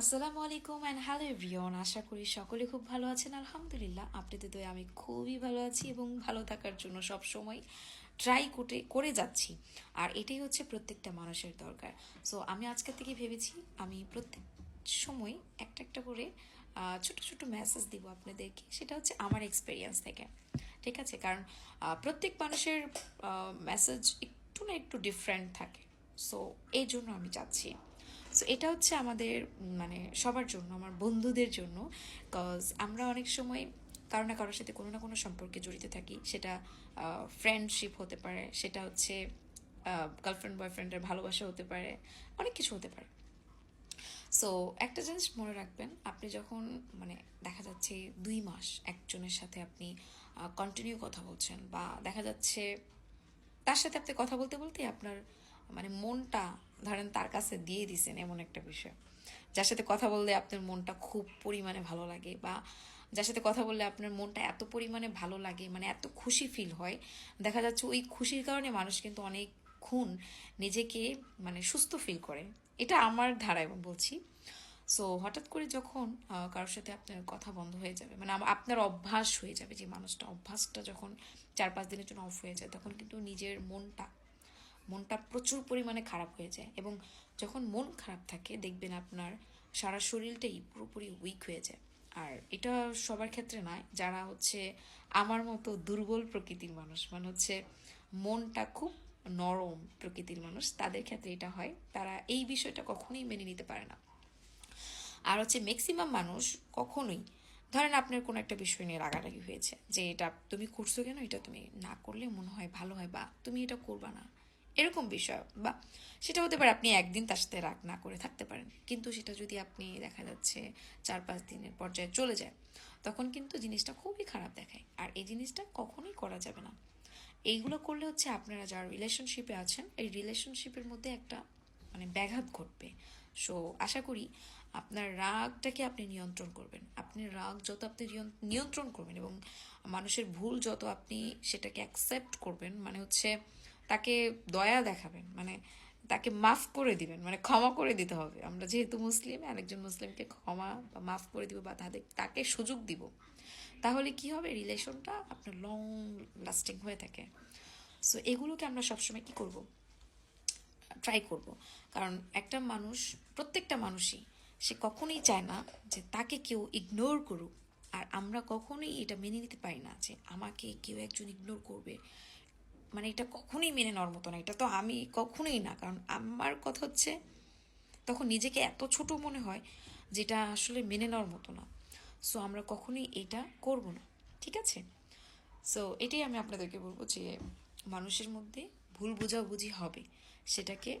আসসালামু আলাইকুম and hello everyone আশা করি সকলে খুব ভালো আছেন। আলহামদুলিল্লাহ, আপনাদের তো আমি খুবই ভালো আছি এবং ভালো থাকার জন্য সব সময় ট্রাই করে করে যাচ্ছি। আর এটাই হচ্ছে প্রত্যেকটা মানুষের দরকার। সো আমি আজকের থেকে ভেবেছি আমি প্রত্যেক সময় একটা একটা করে ছোট ছোট মেসেজ দিব আপনাদেরকে। সেটা হচ্ছে আমার এক্সপিরিয়েন্স থেকে। ঠিক আছে? কারণ প্রত্যেক মানুষের মেসেজ একটু না একটু ডিফারেন্ট থাকে। সো এই জন্য আমি চাচ্ছি সো এটা হচ্ছে আমাদের মানে সবার জন্য, আমার বন্ধুদের জন্য কজ আমরা অনেক সময় কারও না কারোর সাথে কোনো না কোনো সম্পর্কে জড়িত থাকি। সেটা ফ্রেন্ডশিপ হতে পারে, সেটা হচ্ছে গার্লফ্রেন্ড বয়ফ্রেন্ডের ভালোবাসা হতে পারে, অনেক কিছু হতে পারে। সো একটা জিনিস মনে রাখবেন, আপনি যখন মানে দেখা যাচ্ছে দুই মাস একজনের সাথে আপনি কন্টিনিউ কথা বলছেন, বা দেখা যাচ্ছে তার সাথে আপনি কথা বলতে বলতে আপনার মানে মনটা ধরেন তার কাছে দিয়ে দিছেন এমন একটা বিষয়। যার সাথে কথা বললে আপনার মনটা খুব পরিমাণে ভালো লাগে বা যার সাথে কথা বললে আপনার মনটা এত পরিমাণে ভালো লাগে মানে এত খুশি ফিল হয়, দেখা যাচ্ছে ওই খুশির কারণে মানুষ কিন্তু অনেক খুন নিজেকে মানে সুস্থ ফিল করে। এটা আমার ধারায় বলছি। সো হঠাৎ করে যখন কারোর সাথে আপনার কথা বন্ধ হয়ে যাবে মানে আপনার অভ্যাস হয়ে যাবে যে মানুষটা, অভ্যাসটা যখন চার পাঁচ দিনের জন্য অফ হয়ে যায়, তখন কিন্তু নিজের মনটা মনটা প্রচুর পরিমাণে খারাপ হয়ে যায় এবং যখন মন খারাপ থাকে, দেখবেন আপনার সারা শরীরটাই পুরোপুরি উইক হয়ে যায়। আর এটা সবার ক্ষেত্রে নয়, যারা হচ্ছে আমার মতো দুর্বল প্রকৃতির মানুষ মানে হচ্ছে মনটা খুব নরম প্রকৃতির মানুষ, তাদের ক্ষেত্রে এটা হয়। তারা এই বিষয়টা কখনোই মেনে নিতে পারে না। আর হচ্ছে ম্যাক্সিমাম মানুষ কখনোই, ধরেন আপনার কোনো একটা বিষয় নিয়ে রাগারাগি হয়েছে, যে এটা তুমি করছ কেন? এটা তুমি না করলে মনে হয় ভালো হয় বা তুমি এটা করবা না। এরকম বিষয়, বা সেটা হতে পারে আপনি একদিন তার সাথে রাগ না করে থাকতে পারেন। কিন্তু সেটা যদি আপনি দেখা যাচ্ছে চার পাঁচ দিনের পর্যায়ে চলে যায়, তখন কিন্তু জিনিসটা খুবই খারাপ দেখায়। আর এই জিনিসটা কখনোই করা যাবে না। এইগুলো করলে হচ্ছে আপনারা যারা রিলেশনশিপে আছেন, এই রিলেশনশিপের মধ্যে একটা মানে ব্যাঘাত ঘটবে। সো আশা করি আপনার রাগটাকে আপনি নিয়ন্ত্রণ করবেন। আপনি রাগ যত আপনি নিয়ন- নিয়ন্ত্রণ করবেন এবং মানুষের ভুল যত আপনি সেটাকে অ্যাকসেপ্ট করবেন মানে হচ্ছে তাকে দয়া দেখাবেন মানে তাকে মাফ করে দিবেন মানে ক্ষমা করে দিতে হবে। আমরা যেহেতু মুসলিম, আরেকজন মুসলিমকে ক্ষমা বা মাফ করে দিব বা তাদের, তাকে সুযোগ দিব, তাহলে কি হবে? রিলেশনটা আপনার লং লাস্টিং হয়ে থাকে। সো এগুলোকে আমরা সবসময় কি করব? ট্রাই করব। কারণ একটা মানুষ, প্রত্যেকটা মানুষই, সে কখনোই চায় না যে তাকে কেউ ইগনোর করুক। আর আমরা কখনোই এটা মেনে নিতে পারি না যে আমাকে কেউ একজন ইগনোর করবে। মানে এটা কখনোই মেনে নেওয়ার মতো না, এটা তো আমি কখনোই না। কারণ আমার কথা হচ্ছে, তখন নিজেকে এত ছোট মনে হয় যেটা আসলে মেনে নেওয়ার মতো না। সো আমরা কখনোই এটা করব না, ঠিক আছে? সো এটাই আমি আপনাদেরকে বলব যে মানুষের মধ্যে ভুল বোঝাবুঝি হবে, সেটাকে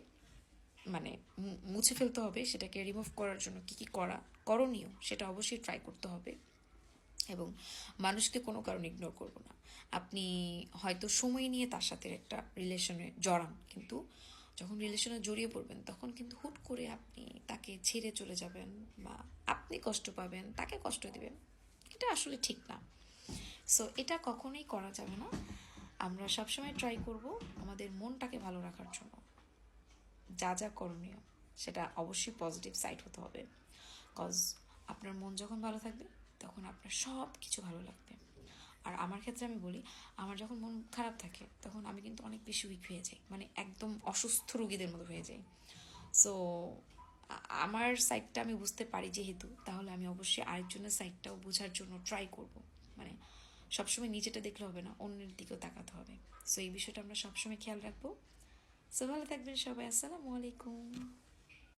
মানে মুছে ফেলতে হবে, সেটাকে রিমুভ করার জন্য কি কি করা, করণীয় সেটা অবশ্যই ট্রাই করতে হবে। এবং মানুষকে কোনো কারণে ইগনোর করব না। আপনি হয়তো সময় নিয়ে তার সাথে একটা রিলেশনে জড়ান, কিন্তু যখন রিলেশনে জড়িয়ে পড়বেন, তখন কিন্তু হুট করে আপনি তাকে ছেড়ে চলে যাবেন বা আপনি কষ্ট পাবেন, তাকে কষ্ট দিবেন। এটা আসলে ঠিক না। সো এটা কখনোই করা যাবে না। আমরা সবসময় ট্রাই করব আমাদের মনটাকে ভালো রাখার জন্য। যা যা করণীয়, সেটা অবশ্যই পজিটিভ সাইড হতে হবে। কজ আপনার মন যখন ভালো থাকবে তখন আপনার সব কিছু ভালো লাগবে। আর আমার ক্ষেত্রে আমি বলি, আমার যখন মন খারাপ থাকে, তখন আমি কিন্তু অনেক বেশি উইক হয়ে যাই। মানে একদম অসুস্থ রোগীদের মতো হয়ে যাই। সো আমার সাইডটা আমি বুঝতে পারি যেহেতু, তাহলে আমি অবশ্যই আরেকজনের সাইডটাও বোঝার জন্য ট্রাই করব। মানে সবসময় নিজেটা দেখলে হবে না, অন্যের দিকেও তাকাতে হবে। সো এই বিষয়টা আমরা সবসময় খেয়াল রাখব। সো ভালো থাকবেন সবাই। আসসালামু আলাইকুম।